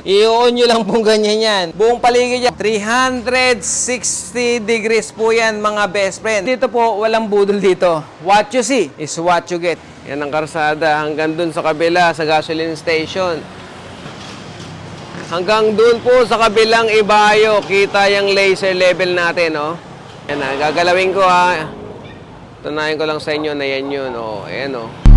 I-on nyo lang pong ganyan yan. Buong paligid yan. 360 degrees po yan mga best friend. Dito po, walang budol dito. What you see is what you get. Yan ang karsada hanggang dun sa kabila sa gasoline station. Hanggang dun po sa kabilang ibayo, kita yung laser level natin, oh. Yan na, gagalawin ko ha. Tunayan ko lang sa inyo na yan yun, oh. Ayan, oh.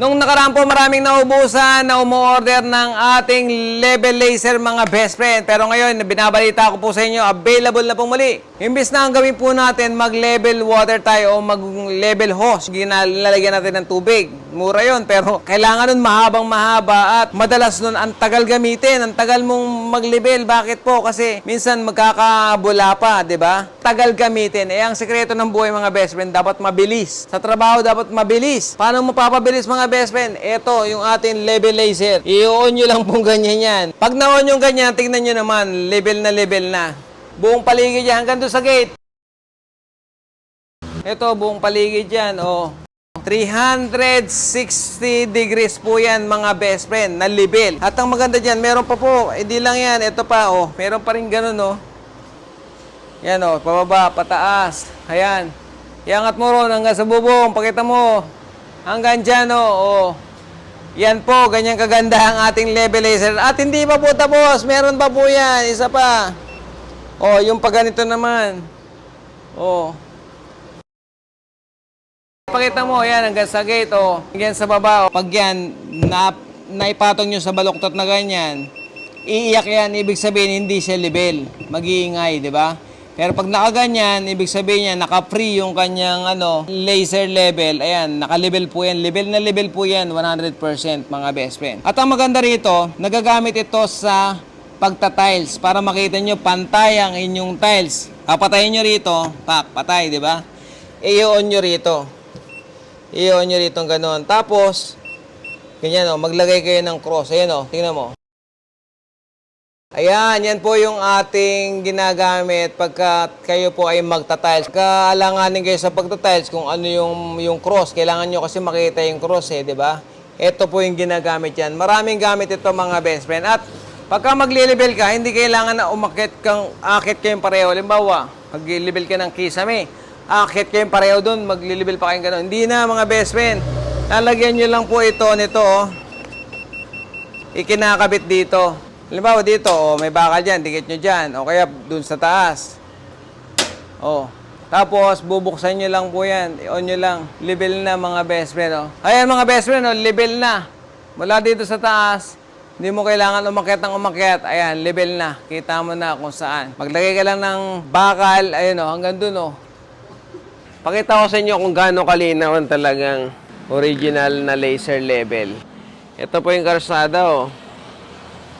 Nung nakaraan po maraming naubusan na umu-order ng ating level laser mga best friend. Pero ngayon, binabalita ko po sa inyo, available na pong muli. Imbis na ang gawin po natin, mag-level water tayo o mag-level hose. Ginalagyan natin ng tubig. Mura yon pero kailangan nun mahabang mahaba at madalas nun ang tagal gamitin. Ang tagal mong mag-level. Bakit po? Kasi minsan magkakabula pa, di ba? Tagal gamitin. Eh, ang sekreto ng buhay mga best friend, dapat mabilis. Sa trabaho, dapat mabilis. Paano mo papabilis mga best friend? Ito, yung ating level laser. I-on nyo lang pong ganyan yan. Pag na-on yung ganyan, tingnan nyo naman, level na level na. Buong paligid yan, hanggang doon sa gate. Ito, buong paligid yan, oh. 360 degrees po yan mga best friend na level. At ang maganda dyan, meron pa po, hindi lang yan, ito pa oh, meron pa rin ganun oh. Yan oh, pababa, pataas. Ayan. Iangat mo ron hanggang sa bubong, pakita mo. Hanggang dyan oh, oh. Yan po, ganyan kaganda ang ating level laser. At hindi pa po tapos, meron pa po yan, isa pa. Oh, yung pag ganito naman. Oh. Pakita mo, yan, hanggang sa gate, oh. Hanggang sa baba, oh. Pag yan, na, naipatong nyo sa baluktot na ganyan, iiyak yan, ibig sabihin, hindi siya level. Mag-iingay, di ba? Pero pag nakaganyan, ibig sabihin niya, naka-free yung kanyang ano, laser level. Ayan, naka-level po yan. Level na level po yan, 100% mga best friend. At ang maganda rito, nagagamit ito sa pagta-tiles para makita nyo pantay ang inyong tiles. Papatayin nyo rito, pak, patay, di ba? I-on nyo rito. I-on nyo rito ganun. Tapos, ganyan o, maglagay kayo ng cross. Ayan o, tingnan mo. Ayan, yan po yung ating ginagamit pagka kayo po ay magta-tiles. Kaalanganin kayo sa pagta-tiles kung ano yung, yung cross. Kailangan nyo kasi makita yung cross eh, di ba? Ito po yung ginagamit yan. Maraming gamit ito mga best friend. At pagka magli-level ka, hindi kailangan na umakit kang akit kayong pareho. Halimbawa, mag-level ka ng kisame. Akit kayong pareho doon, magli-level pa kayong gano'n. Hindi na mga best friend. Lalagyan nyo lang po ito nito, oh. Ikinakabit dito. Halimbawa dito, oh, may bakal dyan, dikit nyo dyan. O kaya dun sa taas. Oh. Tapos, bubuksan nyo lang po yan. I-on nyo lang. Level na mga best friend. Oh. Ayan mga best friend, oh, level na. Mula dito sa taas, hindi mo kailangan umakyat ng umakyat. Ayan, level na. Kita mo na kung saan. Maglagay ka lang ng bakal, ayun oh, hanggang dun oh. Pakita ko sa inyo kung gaano kalinaw ang talagang original na laser level. Ito po yung karsada oh.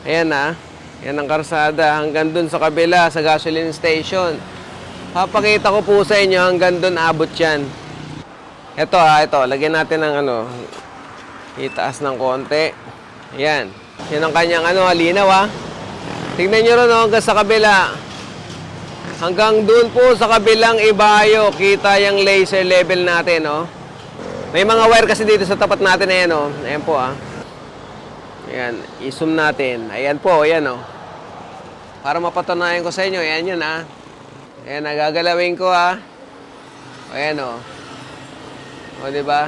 Ayan na. Yan ang karsada hanggang dun sa kabila sa gasoline station. Papakita ko po sa inyo hanggang dun abot yan. Ito ha, ito. Lagyan natin ng ano. Itaas ng konti. Ayan. Yan ang kanyang ano, linaw ha. Tignan nyo rin oh, hanggang sa kabila. Hanggang dun po sa kabilang ibayo, kita yung laser level natin, oh. May mga wire kasi dito sa tapat natin, ayan, oh. Ayan po, ah. Ayan, i-zoom natin. Ayan po, ayan, oh. Para mapatunayan ko sa inyo, ayan yun, ah. Ayan, nagagalawin ko, ah. Ayan, oh. O, di ba?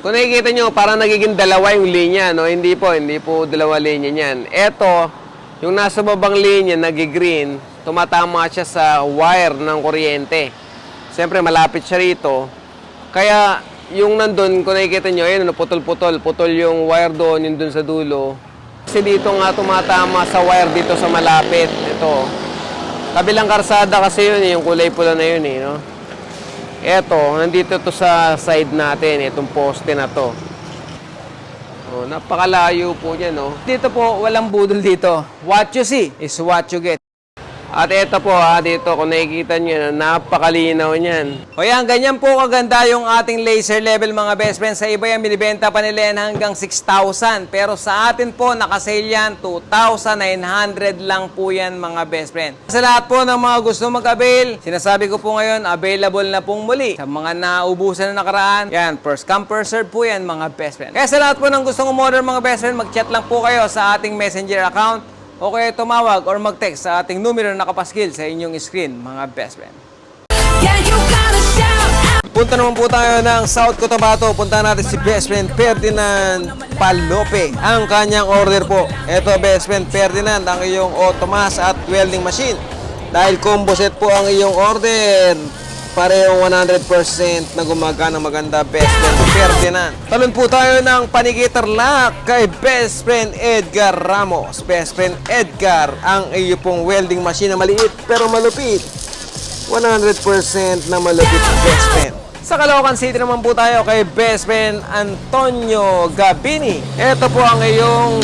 Kung nakikita nyo, parang nagiging dalawa yung linya, no? Hindi po, hindi po dalawa linya niyan. Ito, yung nasa babang linya, nag-green, tumatama siya sa wire ng kuryente. Siyempre, malapit siya rito. Kaya, yung nandun, kung nakikita nyo, ayun, ano, putol-putol. Putol yung wire doon, yung dun sa dulo. Kasi dito nga tumatama sa wire dito sa malapit. Ito. Kabilang karsada kasi yun, eh, yung kulay pula na yun, eh, no? Eto, nandito to sa side natin, itong poste na to. Oh, napakalayo po niya, no? Dito po, walang budol dito. What you see is what you get. At ito po ha, dito kung nakikita nyo, napakalinaw niyan. O yan, ganyan po kaganda yung ating laser level mga best friends. Sa iba yan, binibenta pa nila yan hanggang 6,000. Pero sa atin po, nakasale yan, 2,900 lang po yan mga best friend. Sa lahat po ng mga gusto mag-avail, sinasabi ko po ngayon, available na pong muli. Sa mga naubusan na nakaraan, yan, first come, first serve po yan mga best friend. Kaya sa lahat po ng gustong umorder mga best friend, mag-chat lang po kayo sa ating messenger account o kaya tumawag or mag-text sa ating numero na nakapaskil sa inyong screen mga best friend. Yeah, you gotta shout out. Punta naman po tayo ng South Cotabato. Punta natin si best friend Ferdinand Palope. Ang kanyang order po. Ito best friend Ferdinand, ang iyong automas at welding machine. Dahil combo set po ang iyong order. Parehong 100% na gumagana maganda best friend Ferdinand. Talon po tayo ng panigitar lock kay best friend Edgar Ramos. Best friend Edgar, ang iyo pong welding machine na maliit pero malupit. 100% na malapit best friend. Sa Caloocan City naman po tayo kay best friend Antonio Gabini. Ito po ang iyong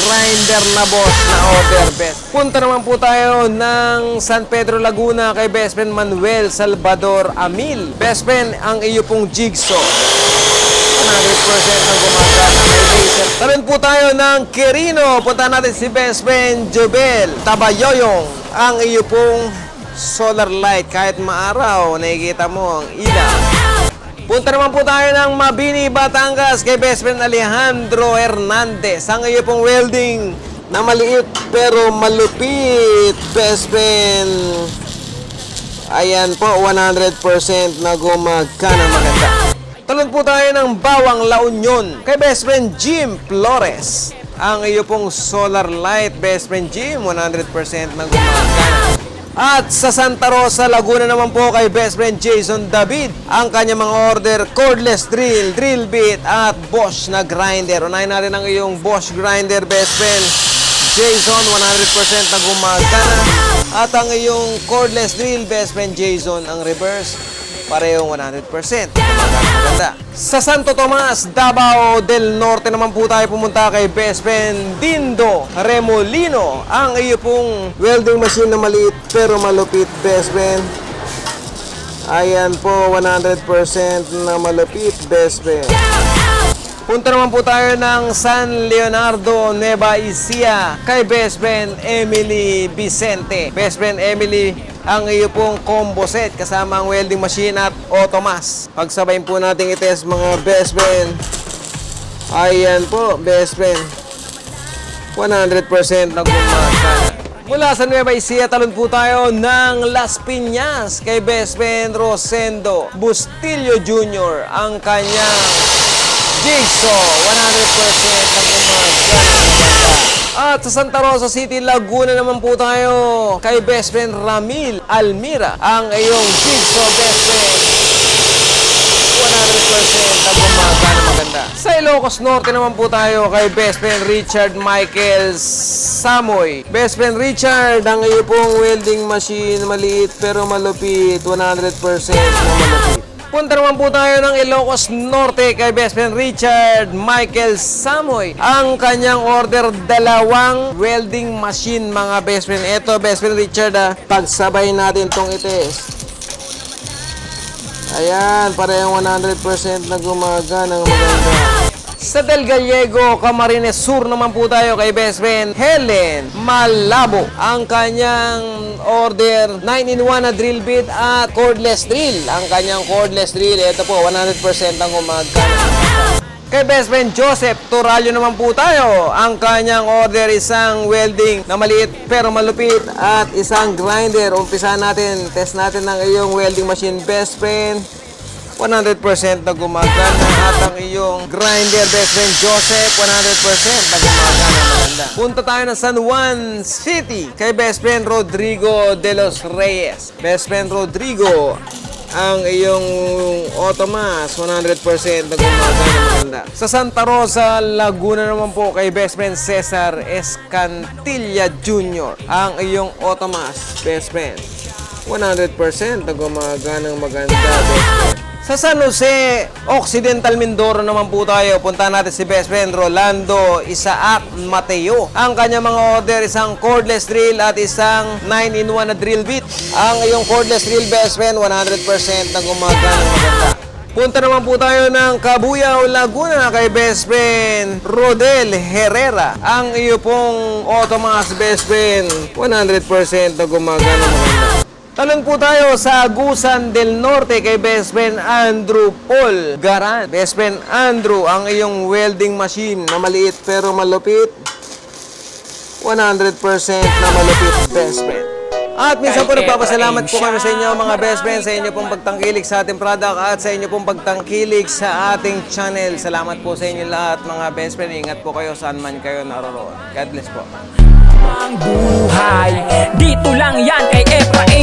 grinder na boss na order best. Punta naman po tayo ng San Pedro Laguna kay best friend Manuel Salvador Amil. Best friend ang iyo pong jigsaw. 100% na gumagana may laser. Talon po tayo ng Quirino. Punta natin si best friend Jobel Tabayoyong. Ang iyo pong solar light. Kahit maaraw, nakikita mo ang ilaw. Punta naman po tayo ng Mabini, Batangas kay best friend Alejandro Hernandez. Ang iyo pong welding na maliit pero malupit. Best friend Ayan po, 100% na gumagana maganda. Talon po tayo ng Bawang La Union kay best friend Jim Flores. Ang iyo pong solar light, best friend Jim, 100% na gumagana. At sa Santa Rosa, Laguna naman po kay best friend Jason David. Ang kanya mga order, cordless drill, drill bit at Bosch na grinder. Unahin natin ang iyong Bosch grinder, best friend. Jason, 100% na gumagana. At ang iyong cordless drill, best friend Jason, ang reverse, parehong 100%. Gumagana maganda. Sa Santo Tomas, Davao del Norte naman po tayo pumunta kay best friend Dindo Remolino. Ang iyo pong welding machine na maliit pero malupit, best friend. Ayan po, 100% na malupit, best friend. Punta naman po tayo ng San Leonardo, Nueva Ecija kay best friend Emily Vicente. Best friend Emily, ang iyo pong combo set kasama ang welding machine at automas. Pagsabayin po natin itest mga best friend. Ayan po, best friend. 100% na gumagana. Mula sa Nueva Ecija, talon po tayo ng Las Piñas kay best friend Rosendo Bustillo Jr. Ang kanyang Jigsaw, 100% na gumagana. At sa Santa Rosa City, Laguna naman po tayo kay best friend Ramil Almira. Ang iyong Jigsaw best friend 100% na gumagana maganda. Sa Ilocos Norte naman po tayo kay best friend Richard Michael Samoy. Best friend Richard, ang iyo pong welding machine, maliit pero malupit, 100% na malupit. Punta naman po tayo ng Ilocos Norte kay best friend Richard Michael Samoy. Ang kanyang order, dalawang welding machine mga best friend. Ito, best friend Richard, ah, pagsabay natin tong itest. Ayan, parehong 100% na gumagana ng maganda. Sa Del Gallego, Camarines Sur naman po tayo kay best friend Helen Malabo. Ang kanyang order 9-in-1 na drill bit at cordless drill. Ang kanyang cordless drill, ito po, 100% ang gumagana. Kay best friend Joseph Turalyo naman po tayo. Ang kanyang order isang welding na maliit pero malupit at isang grinder. Umpisa natin, test natin ng iyong welding machine best friend. 100% na gumagana at ang iyong grinder best friend Joseph 100% na gumagana maganda. Punta tayo ng San Juan City kay best friend Rodrigo de los Reyes. Best friend Rodrigo, ang iyong automas 100% na gumagana maganda. Sa Santa Rosa, Laguna naman po kay best friend Cesar Escantilla Jr. Ang iyong automas best friend 100% na gumagana maganda. Sa San Jose, Occidental Mindoro naman po tayo. Punta natin si best friend Rolando Isaac Mateo. Ang kanya mga order, isang cordless drill at isang 9-in-1 na drill bit. Ang iyong cordless drill best friend, 100% na gumagana maganda. Punta naman po tayo ng Cabuyao, Laguna kay best friend Rodel Herrera. Ang iyo pong Automas best friend, 100% na gumagana maganda. Talon po tayo sa Agusan del Norte kay best friend Andrew Paul Garan. Best friend Andrew, ang iyong welding machine na maliit pero malupit. 100% na malupit best friend. At minsan po nagpapasalamat po kami sa inyo mga best friends sa inyo pong pagtangkilik sa ating product at sa inyo pong pagtangkilik sa ating channel. Salamat po sa inyo lahat mga best friend. Ingat po kayo saan man kayo naroroon. God bless po. ang buhay Dito lang yan kay Efraim